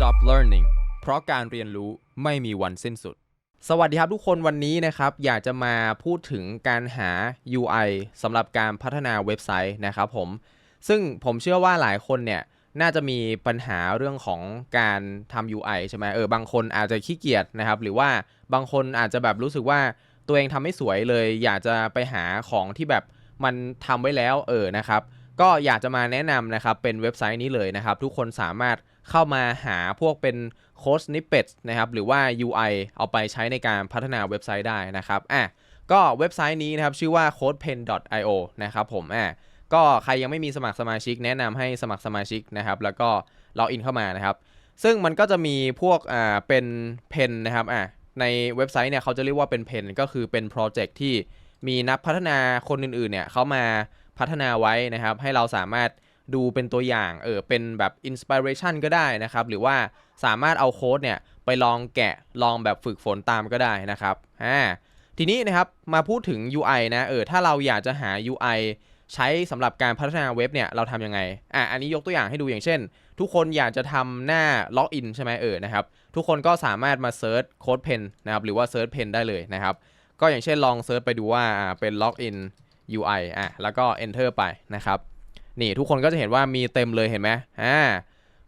stop learning เพราะการเรียนรู้ไม่มีวันสิ้นสุด สวัสดีครับทุกคนวันนี้นะครับ อยากจะมาพูดถึงการหา UI สำหรับการพัฒนาเว็บไซต์นะครับผม ซึ่งผมเชื่อว่าหลายคนเนี่ยน่าจะมีปัญหาเรื่องของการทำ UI ใช่ไหมเออบางคนอาจจะขี้เกียจนะครับ หรือว่าบางคนอาจจะแบบรู้สึกว่าตัวเองทำไม่สวยเลย อยากจะไปหาของที่แบบมันทำไว้แล้วเออนะครับ ก็อยากจะมาแนะนำนะครับเป็นเว็บไซต์นี้เลยนะครับ ทุกคนสามารถเข้ามาหาพวกเป็นโค้ด snippets นะครับหรือว่า UI เอาไปใช้ในการพัฒนาเว็บไซต์ได้นะครับอะก็เว็บไซต์นี้นะครับชื่อว่า codepen.io นะครับผมอะก็ใครยังไม่มีสมัครสมาชิก แนะนำให้สมัครสมาชิกนะครับแล้วก็ล็อกอินเข้ามานะครับ ซึ่งมันก็จะมีพวกอ่าเป็นเพนนะครับอะในเว็บไซต์เนี่ยเขาจะเรียกว่าเป็นเพนก็คือเป็นโปรเจกต์ที่มีนักพัฒนาคนอื่นๆเนี่ยเขามา พัฒนาไว้นะครับ ให้เราสามารถดูเป็นตัวอย่างเออเป็นแบบอินสปิเรชันก็ได้นะครับ หรือว่าสามารถเอาโค้ดเนี่ยไปลองแกะลองแบบฝึกฝนตามก็ได้นะครับอ่าทีนี้นะครับมาพูดถึง UI นะเออถ้าเราอยากจะหา UI ใช้สำหรับการพัฒนาเว็บเนี่ยเราทำยังไงอะอันนี้ยกตัวอย่างให้ดูอย่างเช่น ทุกคนอยากจะทำหน้าล็อกอินใช่ไหมเออนะครับทุกคนก็สามารถมาเซิร์ชโค้ดเพนนะครับหรือว่าเซิร์ชเพนได้เลยนะครับก็อย่างเช่นลองเซิร์ชไปดูว่าอ่าเป็นล็อกอิน UI อะแล้วก็ enter ไปนะครับนี่ทุกคนก็จะเห็นว่ามีเต็มเลยเห็นไหมอ่า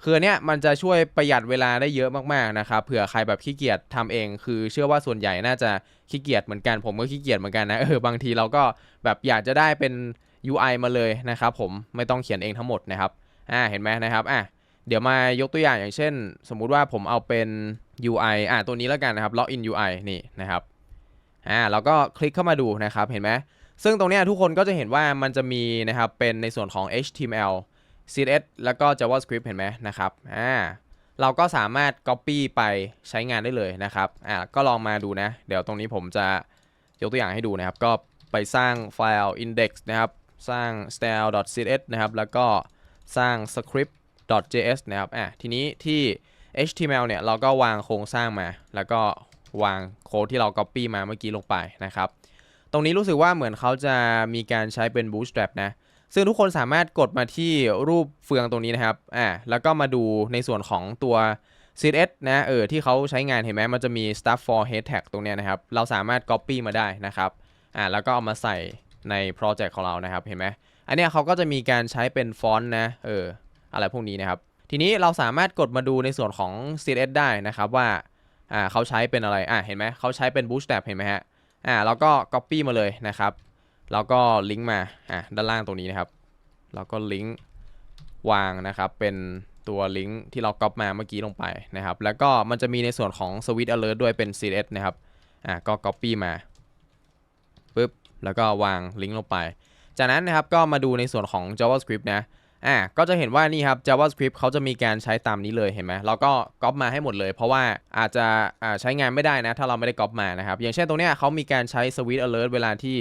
คือเนี้ยมันจะช่วยประหยัดเวลาได้เยอะมากๆนะครับเผื่อใครแบบขี้เกียจทำเอง คือเชื่อว่าส่วนใหญ่น่าจะขี้เกียจเหมือนกัน ผมก็ขี้เกียจเหมือนกันนะเออบางทีเราก็แบบอยากจะได้เป็น UI มาเลยนะครับผมไม่ต้องเขียนเองทั้งหมดนะครับอ่าเห็นไหมนะครับอะเดี๋ยวมายกตัวอย่างอย่างเช่น สมมุติว่าผมเอาเป็น UI อ่าตัวนี้แล้วกันนะครับ login UI นี่นะครับอ่าเราก็คลิกเข้ามาดูนะครับเห็นไหม ซึ่งตรงนี้ทุกคนก็จะเห็นว่ามันจะมีนะครับ เป็นในส่วนของ HTML CSS แล้วก็ JavaScript เห็นไหมนะครับอ่าเราก็สามารถ Copy ไปใช้งานได้เลยนะครับอ่าก็ลองมาดูนะ เดี๋ยวตรงนี้ผมจะยกตัวอย่างให้ดูนะครับ ก็ไปสร้างไฟล์ index นะครับ สร้าง style.css นะครับ แล้วก็สร้าง script.js นะครับอะทีนี้ที่ HTML เนี่ย เราก็วางโครงสร้างมา แล้วก็วางโค้ดที่เรา Copy มาเมื่อกี้ลงไปนะครับ ตรงนี้รู้สึกว่าเหมือนเขาจะมีการใช้เป็น bootstrap นะ ซึ่งทุกคนสามารถกดมาที่รูปเฟืองตรงนี้นะครับ อ่า แล้วก็มาดูในส่วนของตัว CSS นะ เออ ที่เขาใช้งานเห็นไหมมันจะมี stuff for head tag ตรงเนี้ยนะครับ เราสามารถ copy มาได้นะครับ อ่า แล้วก็เอามาใส่ในโปรเจกต์ของเรานะครับ เห็นไหม อันเนี้ยเขาก็จะมีการใช้เป็นฟอนต์นะ เออ อะไรพวกนี้นะครับ ทีนี้เราสามารถกดมาดูในส่วนของ CSS ได้นะครับว่า อ่า เขาใช้เป็นอะไร อ่าเห็นไหม เขาใช้เป็น bootstrap เห็นไหมฮะ อ่าแล้วก็ copy มาเลยนะครับแล้วก็ลิงก์มาอ่าด้านล่างตรงนี้นะครับแล้วก็ลิงก์วางนะครับเป็นตัวลิงก์ที่เราก๊อปมาเมื่อกี้ลงไปนะครับ แล้วก็มันจะมีในส่วนของ Switch Alert ด้วยเป็น CSS นะครับอ่าก็ copy มาปุ๊บแล้วก็วางลิงก์ลงไป จากนั้นนะครับก็มาดูในส่วนของ JavaScript นะ อ่าก็จะเห็นว่านี่ครับ JavaScript เขาจะมีการใช้ตามนี้เลยเห็นไหมเราก็ก๊อปมาให้หมดเลย เพราะว่าอาจจะใช้งานไม่ได้นะ ถ้าเราไม่ได้ก๊อปมานะครับ อย่างเช่นตรงเนี้ยเขามีการใช้ Switch Alert เวลาที่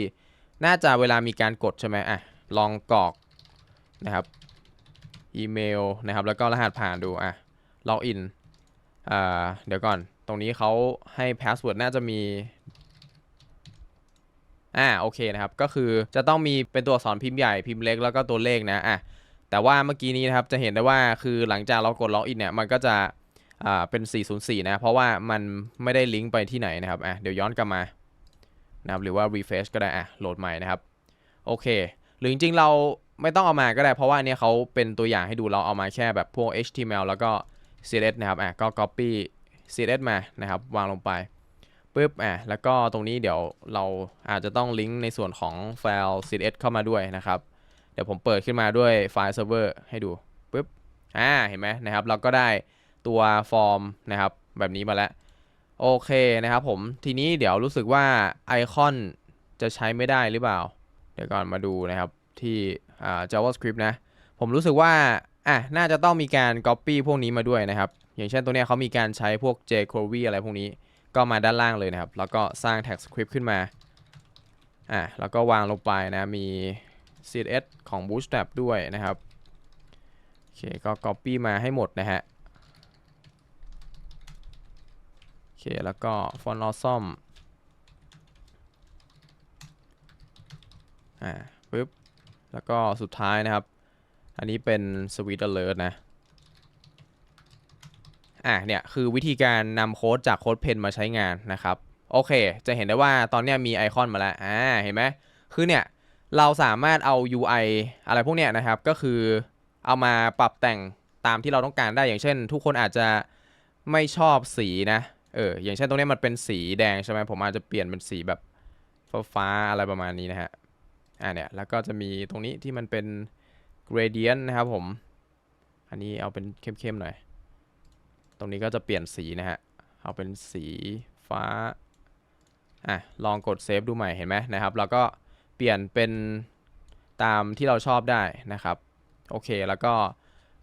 น่าจะเวลามีการกดใช่ไหมอะลองกรอกนะครับอีเมลนะครับ แล้วก็รหัสผ่านดูอะล็อกอินอ่าเดี๋ยวก่อน ตรงนี้เขาให้พาสเวิร์ดน่าจะมีอ่าโอเคนะครับ ก็คือจะต้องมีเป็นตัวอักษรพิมพ์ใหญ่พิมพ์เล็กแล้วก็ตัวเลขนะอะ แต่ว่าเมื่อกี้นี้นะครับจะเห็นได้ว่าคือหลังจากเรากดล็อกอินเนี่ยมันก็จะอ่าเป็น 404 นะ เพราะว่ามันไม่ได้ลิงก์ไปที่ไหนนะครับอะเดี๋ยวย้อนกลับมานะครับหรือว่า refresh ก็ได้อะโหลดใหม่นะครับโอเค หรือจริงๆเราไม่ต้องเอามาก็ได้ เพราะว่าเนี้ยเขาเป็นตัวอย่างให้ดูเราเอามาแค่แบบพวก HTML แล้วก็ CSS นะครับอะก็ copy CSS มานะครับวางลงไปปุ๊บอะแล้วก็ตรงนี้เดี๋ยวเราอาจจะต้องลิงก์ในส่วนของไฟล์ CSS เข้ามาด้วยนะครับ ดี๋ยวผมเปิดขึ้นมาด้วยไฟล์เซิร์ฟเวอร์ให้ดูปุ๊บอ่าเห็นไหมนะครับ เราก็ได้ตัวฟอร์มนะครับ แบบนี้มาแล้ว โอเคนะครับผมทีนี้เดี๋ยวรู้สึกว่าไอคอนจะใช้ไม่ได้หรือเปล่า เดี๋ยวก่อนมาดูนะครับที่อ่า JavaScript นะ ผมรู้สึกว่าอะน่าจะต้องมีการ Copy พวกนี้มาด้วยนะครับ อย่างเช่นตัวเนี้ยเขามีการใช้พวก jQuery อะไรพวกนี้ก็มาด้านล่างเลยนะครับ แล้วก็สร้าง tag script ขึ้นมาอะแล้วก็วางลงไปนะมี CSS ของ Bootstrap ด้วยนะครับ โอเค ก็ copy มาให้หมดนะฮะ โอเค แล้วก็ font awesome อ่าปึ๊บ แล้วก็สุดท้ายนะครับ อันนี้เป็น Sweet Alert นะอะเนี่ยคือวิธีการนำโค้ดจากโค้ดเพนมาใช้งานนะครับ โอเค จะเห็นได้ว่าตอนเนี้ยมีไอคอนมาแล้วอ่าเห็นไหมคือเนี่ย เราสามารถเอา UI อะไรพวกเนี้ยนะครับ ก็คือเอามาปรับแต่งตามที่เราต้องการได้อย่างเช่น ทุกคนอาจจะไม่ชอบสีนะเอออย่างเช่นตรงนี้มันเป็นสีแดงใช่ไหมผมอาจจะเปลี่ยนเป็นสีแบบฟ้าอะไรประมาณนี้นะฮะอ่าเนี่ยแล้วก็จะมีตรงนี้ที่มันเป็น gradient นะครับผม อันนี้เอาเป็นเข้มๆหน่อย ตรงนี้ก็จะเปลี่ยนสีนะฮะ เอาเป็นสีฟ้า อะ ลองกดเซฟดูใหม่เห็นไหมนะครับ แล้วก็ เปลี่ยนเป็นตามที่เราชอบได้นะครับ โอเค แล้วก็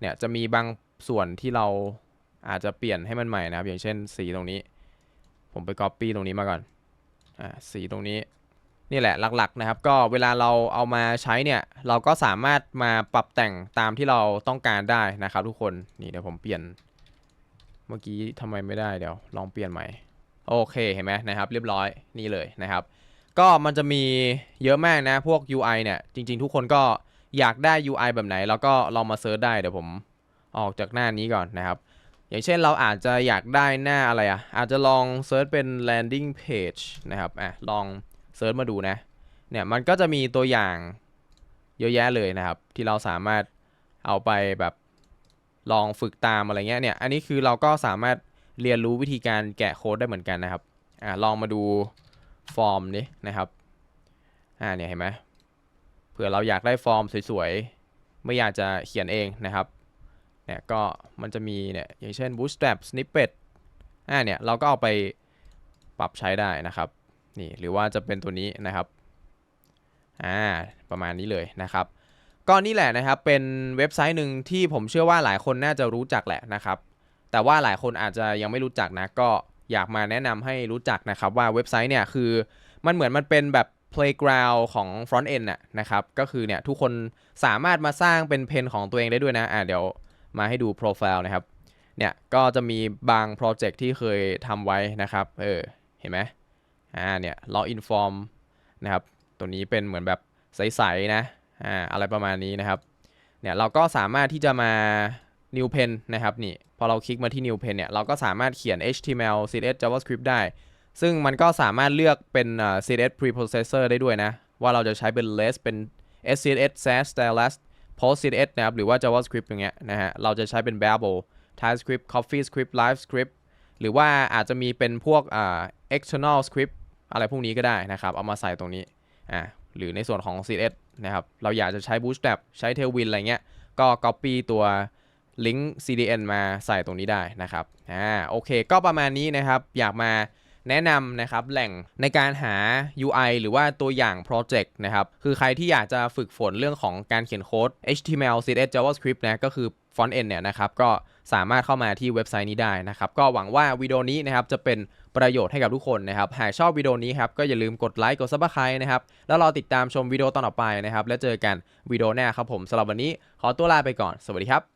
เนี่ยจะมีบางส่วนที่เราอาจจะเปลี่ยนให้มันใหม่นะครับ อย่างเช่นสีตรงนี้ ผมไป Copy ตรงนี้มาก่อนอ่าสีตรงนี้นี่แหละหลักๆนะครับ ก็เวลาเราเอามาใช้เนี่ย เราก็สามารถมาปรับแต่งตามที่เราต้องการได้นะครับ ทุกคนนี่เดี๋ยวผมเปลี่ยน เมื่อกี้ทำไมไม่ได้เดี๋ยวลองเปลี่ยนใหม่โอเคเห็นไหมนะครับ เรียบร้อยนี่เลยนะครับ ก็มันจะมีเยอะมากนะพวก UI เนี่ย จริง ๆ ทุกคนก็อยากได้ UI แบบไหน แล้วก็ลองมาเซิร์ชได้เดี๋ยวผมออกจากหน้านี้ก่อนนะครับ อย่างเช่นเราอาจจะอยากได้หน้าอะไรอะ อาจจะลองเซิร์ชเป็น landing page นะครับอะลองเซิร์ชมาดูนะ เนี่ยมันก็จะมีตัวอย่างเยอะแยะเลยนะครับ ที่เราสามารถเอาไปแบบลองฝึกตามอะไรเงี้ยเนี่ย อันนี้คือเราก็สามารถเรียนรู้วิธีการแกะโค้ดได้เหมือนกันนะครับอ่าลองมาดู ฟอร์มนี้นะครับอ่าเนี่ยเห็นไหมเผื่อเราอยากได้ฟอร์มสวยๆ ไม่อยากจะเขียนเองนะครับเนี่ยก็มันจะมีเนี่ยอย่างเช่น bootstrap snippet อ่าเนี่ยเราก็เอาไปปรับใช้ได้นะครับนี่หรือว่าจะเป็นตัวนี้นะครับอ่าประมาณนี้เลยนะครับก็นี่แหละนะครับเป็นเว็บไซต์หนึ่งที่ผมเชื่อว่าหลายคนน่าจะรู้จักแหละนะครับ แต่ว่าหลายคนอาจจะยังไม่รู้จักนะก็ อยากมาแนะนำให้รู้จักนะครับว่าเว็บไซต์เนี่ยคือมันเหมือนมันเป็นแบบ playground ของ front end น่ะนะครับ ก็คือเนี่ยทุกคนสามารถมาสร้างเป็นเพนของตัวเองได้ด้วยนะ อ่าเดี๋ยวมาให้ดูโปรไฟล์นะครับ เนี่ยก็จะมีบางโปรเจกต์ที่เคยทำไว้นะครับ เออ เห็นไหมอ่า เนี่ย login form นะครับ ตัวนี้เป็นเหมือนแบบใสๆนะ อ่า อะไรประมาณนี้นะครับ เนี่ยเราก็สามารถที่จะมา new pen นะครับนี่พอเราคลิกมาที่ new pen เนี่ยเราก็สามารถเขียน HTML CSS JavaScript ได้ ซึ่งมันก็สามารถเลือกเป็น CSS preprocessor ได้ด้วยนะ ว่าเราจะใช้เป็น less เป็น SCSS Sass Stylus Post CSS นะครับหรือว่า JavaScript อย่างเงี้ยนะฮะเราจะใช้เป็น Babel TypeScript CoffeeScript LiveScript หรือว่าอาจจะมีเป็นพวกอ่า external script อะไรพวกนี้ก็ได้นะครับ เอามาใส่ตรงนี้อ่าหรือในส่วนของ CSS นะครับ เราอยากจะใช้ Bootstrap ใช้ Tailwind อะไรเงี้ย ก็ copy ตัว link CDN มาใส่ตรงนี้ได้นะครับอ่าโอเค ก็ประมาณนี้นะครับ อยากมาแนะนำนะครับแหล่งในการหา UI หรือว่าตัวอย่างโปรเจกต์นะครับคือใครที่อยากจะฝึกฝนเรื่องของการเขียนโค้ด HTML CSS JavaScript นะก็คือ front end เนี่ยนะครับก็สามารถเข้ามาที่เว็บไซต์นี้ได้นะครับ ก็หวังว่าวิดีโอนี้นะครับจะเป็นประโยชน์ให้กับทุกคนนะครับ หากชอบวิดีโอนี้ครับก็อย่าลืมกดไลค์กด subscribe นะครับ แล้วรอติดตามชมวิดีโอตอนต่อไปนะครับ แล้วเจอกันวิดีโอหน้าครับผมสำหรับวันนี้ขอตัวลาไปก่อน สวัสดีครับ